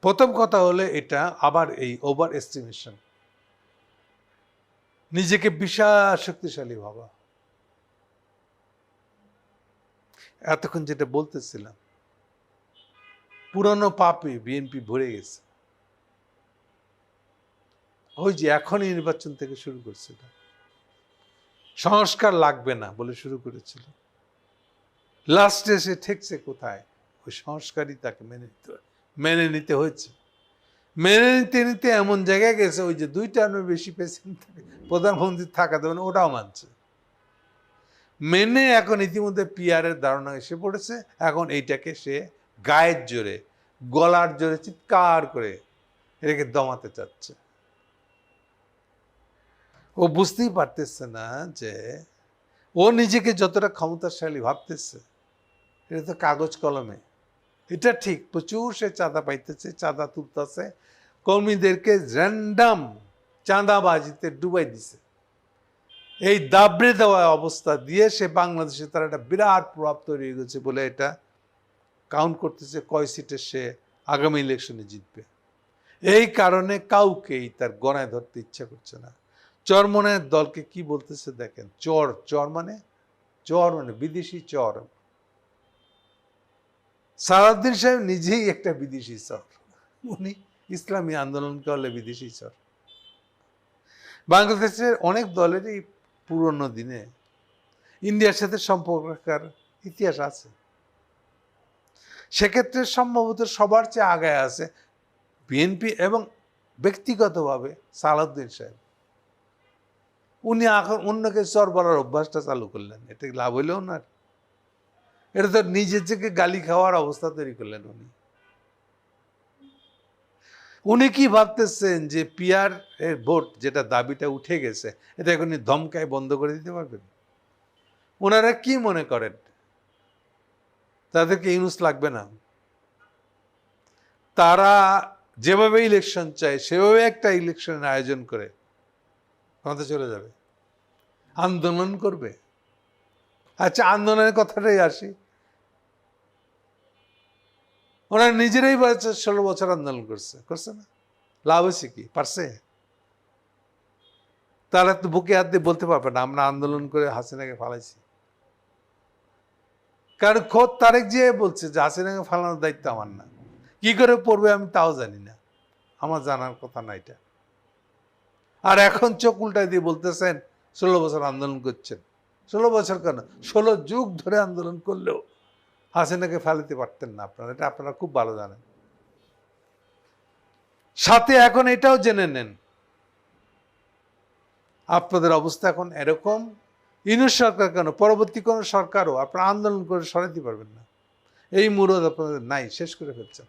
প্রথম কথা হলে এটা আবার এই ওভার এস্টিমেশন নিজেকে বিশাল শক্তিশালী ভাবা। এতক্ষণ যেটা বলতেছিলাম, পুরনো পাপে বিএনপি ভরে গেছে। ওই যে এখনই নির্বাচন থেকে শুরু করছিল সংস্কার লাগবে না বলে শুরু করেছিল। লাস্টে সে ঠেকছে কোথায়? ওই সংস্কারই তাকে মেনে নিতে মেনে নিতে হয়েছে। মেনে নিতে নিতে এমন জায়গায় গেছে, ওই যে দুই দুইটা বেশি প্রেসিডেন্ট প্রধানমন্ত্রী থাকা দেবেন ওটাও মানছে। মেনে এখন ইতিমধ্যে পিয়ারের ধারণা এসে পড়েছে, এখন এইটাকে সে গায়ের জোরে, গলার জোরে চিৎকার করে এটাকে দমাতে চাচ্ছে। ও বুঝতেই পারতেছে না যে ও নিজেকে যতটা ক্ষমতাশালী ভাবতেছে, এটা তো কাগজ কলমে। এটা ঠিক, প্রচুর সে চাঁদা পাইতেছে, চাঁদা তুলতেছে। কর্মীদেরকে র্যান্ডাম চাঁদাবাজিতে ডুবাই দিছে। এই দাবড়ে দেওয়া অবস্থা দিয়ে সে বাংলাদেশে তার একটা বিরাট প্রভাব তৈরি হয়ে গেছে বলে এটা কাউন্ট করতেছে কয় সিটে সে আগামী ইলেকশনে জিতবে। এই কারণে কাউকেই তার গণায় ধরতে ইচ্ছা করছে না। চরমনের দলকে কি বলতেছে দেখেন, চর চর মানে চর মানে বিদেশি চর। সারাউদ্দিন সাহেব নিজেই একটা বিদেশি চর উনি ইসলামী আন্দোলন করলে বিদেশি চর বাংলাদেশের অনেক দলেরই পুরনো দিনে ইন্ডিয়ার সাথে সম্পর্ক রাখার ইতিহাস আছে। সেক্ষেত্রে সম্ভবত সবার চেয়ে আগায় আছে বিএনপি এবং ব্যক্তিগতভাবে সালাউদ্দিন সাহেব। উনি এখন অন্যকে চর বলার অভ্যাসটা চালু করলেন এটা লাভ হইলেও না এটা তো নিজের থেকে গালি খাওয়ার অবস্থা তৈরি করলেন উনি। উনি কি ভাবতেছেন যে পিয়ার এর ভোট যেটা দাবিটা উঠে গেছে, এটা এখন ধমকায় বন্ধ করে দিতে পারবেন? ওনারা কি মনে করেন? তাদেরকে ইউনুস লাগবে না। তারা যেভাবে ইলেকশন চায়, সেভাবে একটা ইলেকশনের আয়োজন করে ক্ষমতা চলে যাবে। আন্দোলন করবে। আচ্ছা আন্দোলনের কথাটাই আসি। ওরা নিজেরাই ষোলো বছর আন্দোলন করছে। করছে না। লাভ হয়েছে কি? পারছে? তারা তো বুকে হাত দিয়ে বলতে পারবে না, আমরা আন্দোলন করে হাসিনাকে ফালাইছি। কারণ খোদ তারেক যে বলছে যে, হাসিনাকে ফালানোর দায়িত্ব আমার না। কি করে পড়বে আমি তাও জানি না। আমার জানার কথা না এটা। আর এখন চোখ উল্টায় দিয়ে বলতেছেন, ষোলো বছর আন্দোলন করছেন। ষোলো বছর কেন? ষোলো যুগ ধরে আন্দোলন করলেও হাসিনাকে ফেলাতে পারতেন না আপনারা, এটা আপনারা খুব ভালো জানেন। সাথে এখন এটাও জেনে নেন, আপনাদের অবস্থা এখন এরকম। ইনুস সরকার কেন? পরবর্তী কোনো সরকারও আপনারা আন্দোলন করে সরাতে পারবেন না। এই মুরদ আপনাদের নাই, শেষ করে ফেলছেন।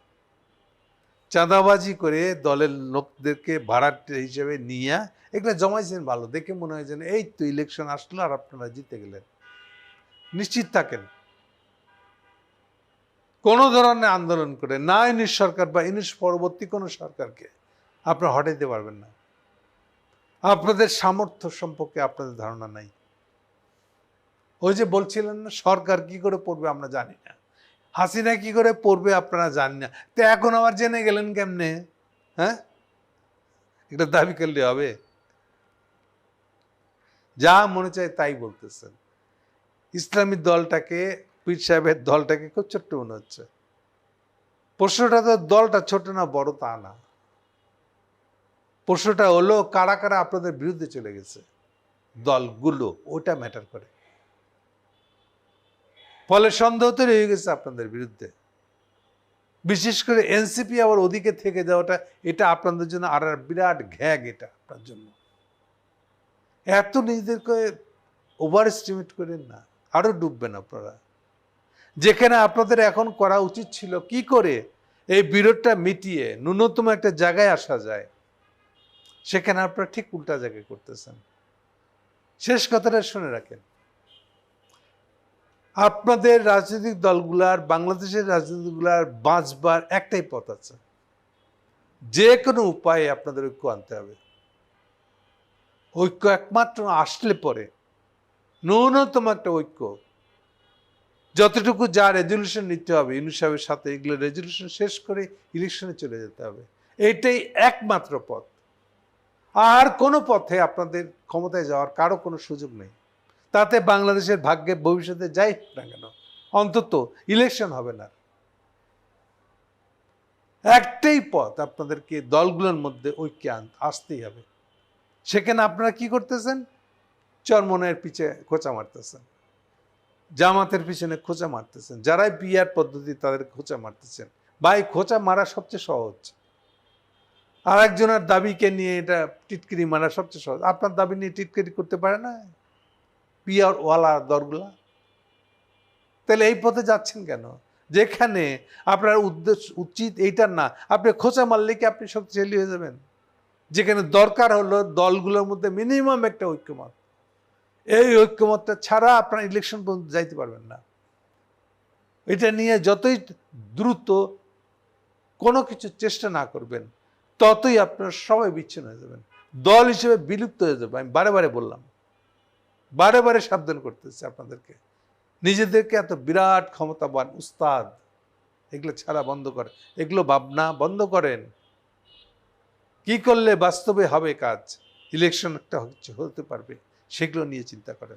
চাঁদাবাজি করে দলের লোকদেরকে ভাড়াট হিসেবে নিয়ে এগুলো জমাইছেন ভালো, দেখে মনে হয় যেন এই তো ইলেকশন আসলো আর আপনারা জিতে গেলেন। নিশ্চিত থাকেন। কোনো ধরনের আন্দোলন করে, না ইনিশ সরকার বা ইনিশ পরবর্তী কোনো সরকারকে আপনারা হটাইতে পারবেন না। আপনাদের সামর্থ্য সম্পর্কে আপনাদের ধারণা নাই। ওই যে বলছিলেন না, সরকার কি করে পড়বে আমরা জানি না। হাসিনা কি করে পড়বে আপনারা জানি না। তো এখন আবার জেনে গেলেন কেমনে? হ্যাঁ? এটা দাবি করলে হবে। যা মনে চায় তাই বলতেছেন। ইসলামী দলটাকে পীর সাহেবের দলটাকে খুব ছোট্ট মনে হচ্ছে। প্রশ্নটা তো দলটা ছোট না, বড় তা না। প্রশ্নটা হলো, কারা কারা আপনাদের বিরুদ্ধে চলে গেছে? দলগুলো ওটা ম্যাটার করে। ফলে সন্দেহ তৈরি হয়ে গেছে আপনাদের বিরুদ্ধে। বিশেষ করে এনসিপি আবার ওদিকে থেকে যাওয়াটা, এটা আপনাদের জন্য আর বিরাট ঘ্যাগ এটা আপনার জন্য। এত নিজেদেরকে ওভার এস্টিমেট করেন না। আরও ডুববেন আপনারা। যেখানে আপনাদের এখন করা উচিত ছিল কি করে এই বিরোধটা মিটিয়ে ন্যূনতম একটা জায়গায় আসা যায়, সেখানে আপনারা ঠিক উল্টা জায়গায় করতেছেন। শেষ কথাটা শুনে রাখেন। আপনাদের রাজনৈতিক দলগুলার বাংলাদেশের রাজনীতিগুলার বাঁচবার একটাই পথ আছে। যে কোনো উপায়ে আপনাদের ঐক্য আনতে হবে। ঐক্য একমাত্র আসলে পরে ন্যূনতম একটা ঐক্য যতটুকু যা রেজলিউশন নিতে হবে, ইউনুস সাহেবের সাথে এগুলো রেজলিউশন শেষ করে ইলেকশনে চলে যেতে হবে। এটাই একমাত্র পথ। আর কোনো পথে আপনাদের ক্ষমতায় যাওয়ার কারও কোনো সুযোগ নেই। তাতে বাংলাদেশের ভাগ্যে ভবিষ্যতে যাই না কেন, অন্তত ইলেকশন হবে না। একটাই পথ আপনাদেরকে দলগুলোর মধ্যে ঐক্য আসতেই হবে। সেখানে আপনারা কি করতেছেন? চরমনের পিছে খোঁচা মারতেছেন। জামাতের পিছনে খোঁচা মারতেছেন। যারাই পিয়ার পদ্ধতি তাদের খোঁচা মারতেছেন। ভাই, খোঁচা মারা সবচেয়ে সহজ। আর একজনের দাবিকে নিয়ে এটা টিটকিরি মারা সবচেয়ে সহজ। আপনার দাবি নিয়ে টিটকিরি করতে পারে না? পিয়ার ওয়ালা দরগুলা তাহলে এই পথে যাচ্ছেন কেন? যেখানে আপনার উদ্দেশ্য, উচিত এইটা না। আপনি খোঁচা মারলে কি আপনি শক্তিশালী হয়ে যাবেন? যেখানে দরকার হলো দলগুলোর মধ্যে মিনিমাম একটা ঐক্যমত। এই ঐক্যমতটা ছাড়া আপনার ইলেকশন পর্যন্ত যাইতে পারবেন না। এটা নিয়ে যতই দ্রুত কোনো কিছু চেষ্টা না করবেন, ততই আপনার সবাই বিচ্ছিন্ন হয়ে যাবেন। দল হিসেবে বিলুপ্ত হয়ে যাবে, আমি বারে বারে বললাম। বারে বারে সাবধান করতেছি আপনাদেরকে। নিজেদেরকে এত বিরাট ক্ষমতাবান উস্তাদ, এগুলো ছাড়া বন্ধ করে, এগুলো ভাবনা বন্ধ করেন। কি করলে বাস্তবে হবে কাজ? ইলেকশন একটা হতে পারবে। সেগুলো নিয়ে চিন্তা করেন।